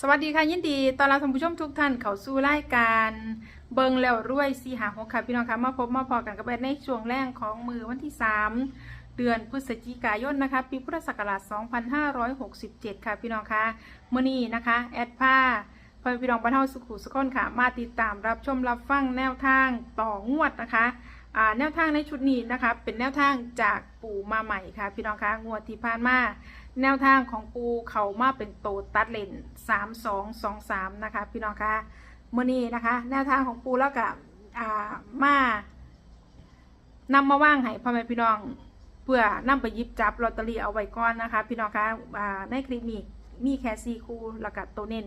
สวัสดีค่ะยินดีต้อนรับท่านผู้ชมทุกท่านเข้าสู่รายการเบิงแล้วรวยสีหาหกค่ะพี่น้องคะมาพบมาพอกันกับแอดในช่วงแรกของมือวันที่ 3 เดือนพฤศจิกายนนะคะ ปีพุทธศักราช 2567 ค่ะพี่น้องคะมื่อนี้นะคะแอดผ้าพอพี่น้องบ้านเฮาสุขุสุขนค่ะ มาติดตามรับชมรับฟังแนวทางต่องวดนะคะแนวทางในชุดนี้นะคะ เป็นแนวทางจากปู่มาใหม่ค่ะ พี่น้องคะงวดที่ผ่านมา แนวทางของปูเขามาเป็นโตตัดเลนสามสองสองสามนะคะ พี่น้องคะเมื่อนี้นะคะ แนวทางของปูแล้วกับอามานำมาว่างให้พ่อแม่พี่น้อง เพื่อนำไปยิบจับลอตเตอรี่เอาไว้ก่อนนะคะ พี่น้องคะในคลิปนี้มีแค่ซีคูแล้วก็ตัวเน้น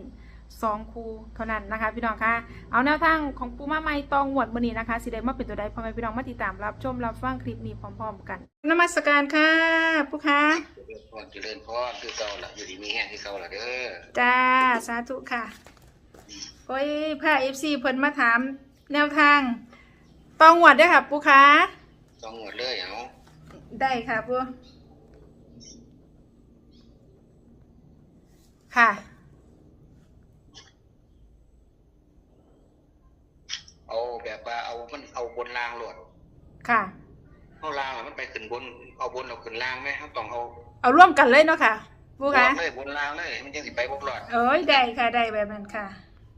สองคู่เท่านั้นนะคะ พี่น้องคะเอาแนวทางของปูมาใหม่ตองหวดมื่อนี้นะคะสิได้มาเป็นตัวใดพ่อแม่พี่น้องมาติดตามรับชมรับฟังคลิปนี้พร้อม ๆ กันนมัสการค่ะปูคะเจริญพรเจริญพรคือเก่าล่ะอยู่ดีมีแห้งคือเก่าล่ะเด้อจ้าสาธุค่ะโอ้ยพระเอฟซีเพิ่นมาถาม แนวทางต้องหวดด้วยค่ะปูคะต้องหมดเลยเอาได้ค่ะปูค่ะ เอาแบบว่าเอามันเอา บนรางโหลดค่ะเอารางอะมันไปขึ้นบน เอาบนเอาขึ้นรางไหมครับต้องเอา เอาร่วมกันเลยเนาะค่ะปูคะบนเลยบนรางเลยมันจังสิไปบ่รอดเอ้ยได้ค่ะได้แบบนั้นค่ะ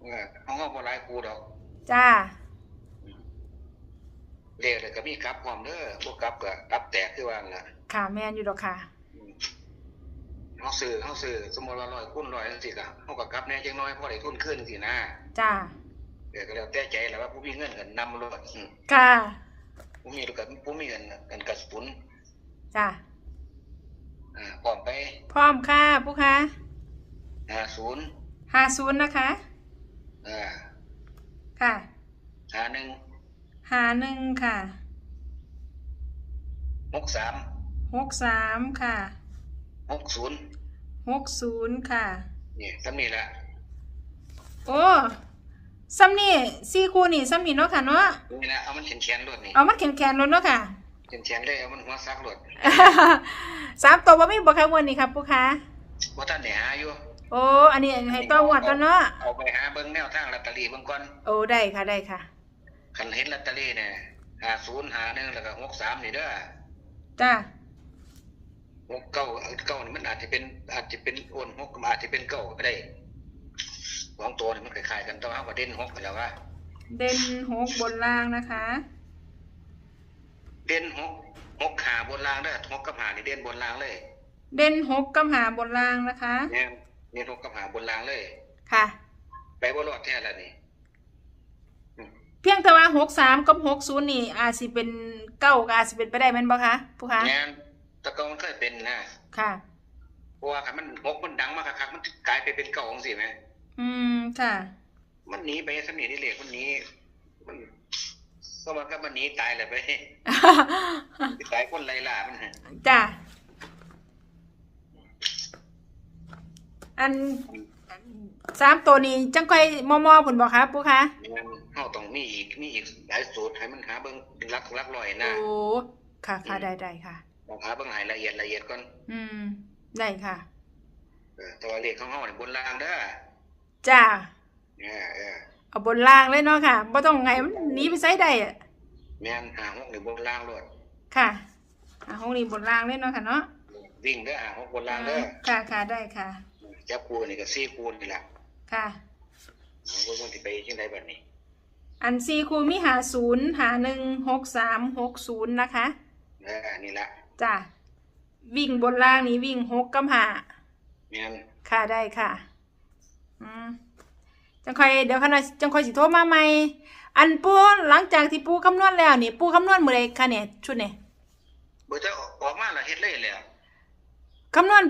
เออเอาเงาบ่หลายกูดอกจ้าเลขเลยก็มีกลับพร้อมเด้อบ่กลับก็กลับแตกคือว่านั่นล่ะค่ะแมนอยู่ดอกค่ะอืมเฮาซื้อเฮาซื้อสมมุติว่า100คูณ100จังซี่ก็เฮาก็กลับแหน่จังน้อยพอได้ทุนขึ้นจังซี่นะจ้า เดี๋ยวก็แล้วแต่ใจแหละว่าผู้มีเงินก็นำรถอืมค่ะผู้มีลูกก็ผู้มีเงินกันกระสุนจ้าอ่าพร้อมไป พร้อมค่ะปูคะห้าศูนย์ห้าศูนย์นะคะอ่าค่ะห้าหนึ่งหาหนึ่งค่ะหกสามหกสามค่ะหกศูนย์หกศูนย์ค่ะ นี่สำนี่แหละโอ้ ซ้ำนี่สี่คู่นี่ซ้ำนี่เนาะค่ะเนาะนี่แหละเอามันเขียนแขนรถนี่เอามันแขนแขนๆรถเนาะค่ะ เขียนแขนเลยเอามันหัวซักรถสามตัวว่ามีบ่คะวันนี้ครับปุ๊คะว่าท่านได้หาอยู่โอ้อันนี้ให้ต้องวัดแล้วเนาะเอาไปหาเบิ่งแนวทางลอตเตอรี่เบิ่งก่อนโอ้ได้ค่ะได้ค่ะคันเห็นลอตเตอรี่เนี่ยห้าศูนย์ห้าหนึ่งแล้วก็หกสามนี่เด้อจ้าหกเก้าเก้านี่มันอาจจะเป็นอาจจะเป็นโอนหกอาจจะเป็นเก้าก็ได้ สองตัวนี่มันคล้ายๆกันแต้องเอาประเด็นหกกันแล้วว่าเด่นหกบนล่างนะคะ เด่นหกหกขาบนรางเด้อหกกับหานี่เด่นบนรางเลยเด่นหกกำหาบนล่างนะคะเนี่ยเนี่ยหกกับหาบนรางเลย ค่ะ ไปบ่รอดแท้แล้วนี่เพียงแต่ว่าหกสามกับหกศูนย์นี่ อาจสิเป็นเก้าก็อาจสิเป็นไปได้แม่นบ่คะปุ๊คะงานแตะกอนมันเคยเป็นนะค่ะเพราะว่าคันมันหกมันดังมากคักๆมันกลายไปเป็นเก่าของสิแหม อืมค่ะ มันหนีไปสำนีนี่เหล็กมันหนีมันก็มันก็มันหนีตายเลยไปตายคนไรล่ะมันฮะจ้าอันสามตัวนี้จังค่อยมอมอผลบอกครับปุ๊คะงานเฮาต้องมีอีกมีอีกหลายสูตรให้มันหาเบิ่งเป็นลักลักลอยนะโอ้ค่ะค่ะได้ได้ค่ะต้องหาเบิ่งให้ละเอียดละเอียดก่อน อืม ได้ค่ะเออแต่ว่าเลขของเฮานี่บนรางเด้อ จ้าเออเออเอาบนล่างเลยเนาะค่ะบ่ต้องไงมันหนีไปไสได้อะแม่นหาหกนี่บนรางโลดค่ะอ่าห้องนี้บนล่างเลยเนาะค่ะเนาะวิ่งเด้อหาหกบนรางเด้อค่ะค่ะได้ค่ะ จับคูนี่ก็สี่คูนี่ล่ะค่ะ เอาเบิ่งมันสิไปจังไดบัดนี้ อันซีคูมีหาศูนย์หาหนึ่งหกสามหกศูนย์นะคะเออนี่ล่ะจ้าวิ่งบนล่างนี้วิ่งหกกับหาแม่นค่ะได้ค่ะ อืมจังค่อยเดี๋ยวขณะจังค่อยสิโทรมาใหม่ อันปูหลังจากที่ปูคำนวณแล้วนี่ ปูคำนวณมื้อใดคะเนี่ยชุดเนี่ยบ่จะออกมาแล้วเฮ็ดเลยแหล้วคำนวณ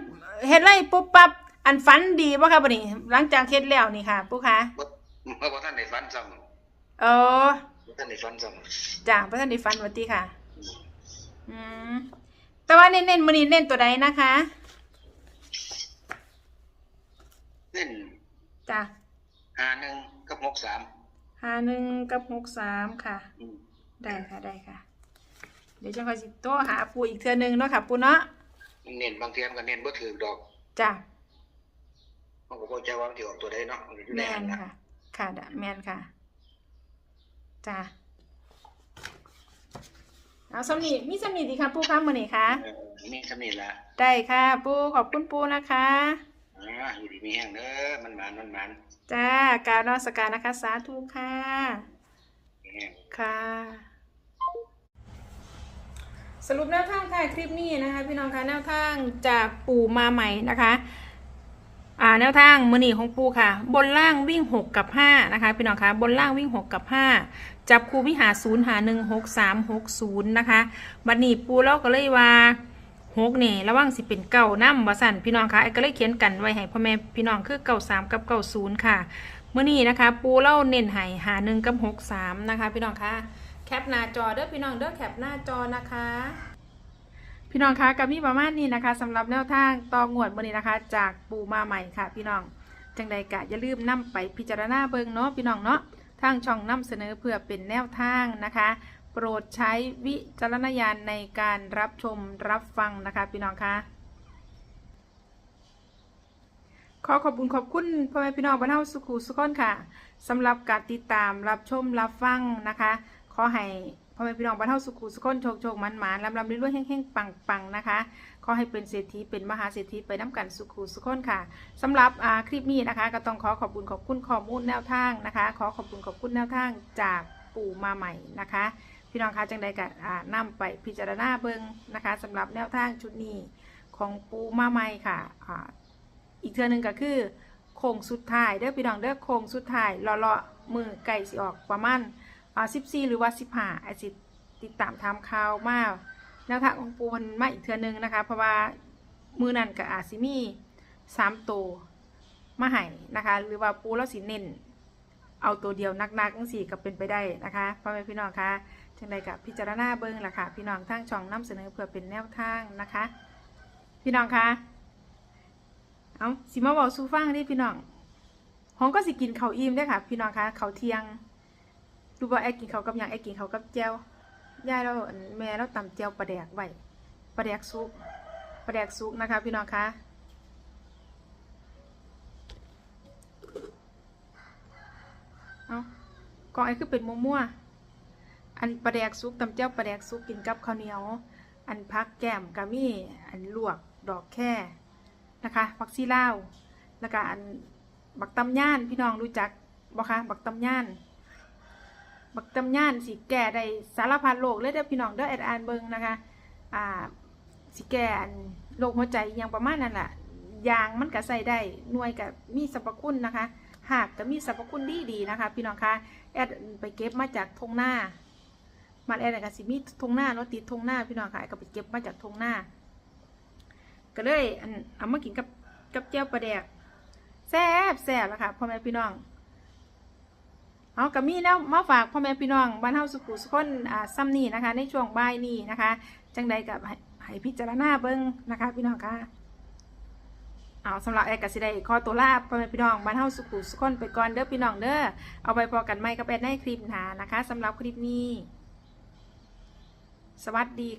เฮ็ดไรปุ๊บปั๊บอันฝันดีบ่ครับบัดนี้ หลังจากเฮ็ดแล้วนี่ค่ะ ปูคะบ่บ่ทันได้ฝันซ้ำเออบ่ทันได้ฝันซ้ำจ้าบ่ทันได้ฝันว่าติค่ะ อืมแต่ว่าเน้นๆมื้อนี้เน้นตัวใดนะคะเล่น จ้าหาหนึ่งกับหกสามหาหนึ่งกับหกสามค่ะ อืมได้ค่ะได้ค่ะ เดี๋ยวจังค่อยสิโทรหาปูอีกเทื่อนึงเนาะค่ะ ปูเนาะเน้นบางเทียมก็เน้นบ่ถือดอกจ้ามันก็บ่ใจว่ามันสิออกตัวใดเนาะมันอยู่แมในนั้นนนะค่ะ ค่ะดะแมนค่ะจ้าเอาสำนีมีสำนีดีค่ะปูค้ามือนี่ค่ะ เออมีสำนี้ละ ได้ค่ะ ปูขอบคุณปูนะคะ อ่าอยู่ดีมีแห้งเด้อมันหมานมันหมานจ้าการนอสการนะคะ สาธุค่ะ มีแห้ง ค่ะ สรุปแนวทางค่ะคลิปนี้นะคะ พี่น้องคะแนวทางจากปู่มาใหม่นะคะ อ่าแนวทางมือหนีของปูค่ะ บนล่างวิ่ง 6 กับ 5 นะคะ พี่น้องคะบนล่างวิ่ง 6 กับ 5 จับคูวิหา0หา1 6 3 6 0 นะคะ บัดนี้ปูเราก็เลยว่า 6นี่ระวังสิเป็นเก่าน้ำบาสันพี่น้องคะไอ้ก็เลยเขียนกันไว้ให้พ่อแม่พี่น้องคือเก่า3กับเก่า0ค่ะเมื่อนี้นะคะ ปูเล่าเน้นให้หา1กับ6 3นะคะ พี่น้องคะแคปหน้าจอเด้อพี่น้องเด้อแคปหน้าจอนะคะ พี่น้องคะกับมีประมาณนี้นะคะสำหรับแนวทางตองวดวันนี้นะคะ จากปูมาใหม่ค่ะ พี่น้องจังใดกะอย่าลืมนํไปพิจารณาเบิงเนาะพี่น้องเนาะทางช่องนํเสนอเพื่อเป็นแนวทางนะคะ โปรดใช้วิจารณญาณในการรับชมรับฟังนะคะพี่น้องคะขอขอบคุณขอบคุณพ่อแม่พี่น้องบ้านเฮาสุขุสุขคนค่ะสำหรับการติดตามรับชมรับฟังนะคะ ขอให้พ่อแม่พี่น้องบ้านเฮาสุขุสุขคนโชคโชคมันหมานลำลำรวยๆแห้งๆปังๆนะคะ ขอให้เป็นเศรษฐีเป็นมหาเศรษฐีไปน้ำกันสุขุสุขคนค่ะสำหรับคลิปนี้นะคะ ก็ต้องขอขอบคุณขอบคุณข้อมูลแนวทางนะคะ ขอขอบคุณขอบคุณแนวทางจากปู่มาใหม่นะคะ พี่น้องคะจังใดก็อ่าไปพิจารณาเบิงนะคะสำหรับแนวทางชุดนี้ของปูมาใหม่ค่ะอ่าอีกเทือนึงก็คือโค้งสุดท้ายเด้อพี่น้องเด้อโค้งสุดท้ายเลาะๆมือไก่สิออกประมาณอ่า14หรือว่า15ไอสิติดตามทำข่าวมาแนวทางของปูมันมาอีกเทือนึงนะคะ เพราะว่ามือนั่นกับอาซิมีสามตัวมาให้นะคะ หรือว่าปูแล้วสีเน้น เอาตัวเดียวนักๆทั้งสี่ก็เป็นไปได้นะคะพ่อแม่พี่น้องคะจังใดกับพิจารณาเบิ้งล่ะค่ะ พี่น้องทางช่องนำเสนอเพื่อเป็นแนวทางนะคะ พี่น้องคะเอาสิมาบอกสู้ฟังดิพี่น้องหองก็สิกินเขาอิ่มได้ค่ะ พี่น้องคะเขาเที่ยงดูว่าไอ้กินเขากับยังไอ้กินเขากับแจ่วยายเราแม่เราตำเจียวปลาแดกไว้ปลาแดกซุปปลาแดกซุปนะคะ พี่น้องคะ เอากองไอ้คือเป็นมั่วๆอันปลาแดกซุปตำเจียวปลาแดกซุปกินกับข้าวเหนียว อันพักแก้มกะมี่อันลวกดอกแค่นะคะผักซีลาแล้วก็อันบักตำย่านพี่น้องรู้จักบ่คะบักตำย่าน บักตำย่านสิแก่ได้สารพัดโรคเลยเด้อพี่น้องเด้อแอดอ่านเบิงนะคะอ่าสิแก่อันโรคหัวใจยังประมาณนั้นแหละยางมันก็ใส่ได้หน่วยก็มีสรรพคุณนะคะ หากก็มีสรรพคุณดีดีๆนะคะ พี่น้องคะแอดไปเก็บมาจากทงหน้ามันแอดก็สิมีทงหน้าเนาติดทงหน้าพี่น้องค่ะก็ไปเก็บมาจากทงหน้า ก็เลยอันเอามากินกับกับเจียวปลาแดกแซ่บแซ่บแล้วค่ะพ่อแม่พี่น้องเอากับมีแนวมาฝากพ่อแม่พี่น้องบ้านเฮาสุขุสุขคนอ่าซ้ำนี่นะคะ ในช่วงบ่ายนี้นะคะ จังใดกับให้พิจารณาเบิ่งนะคะ พี่น้องค่ะ เอาสำหรับแอร์กัสิได้ขอตัวลาพ่อแม่พี่น้องบ้านเฮาสุขุสุขคนไปก่อนเด้อพี่น้องเด้อเอาไปพอกันไหมกับแอดในคลิปหน้านะคะสำหรับคลิปนี้ สวัสดีค่ะ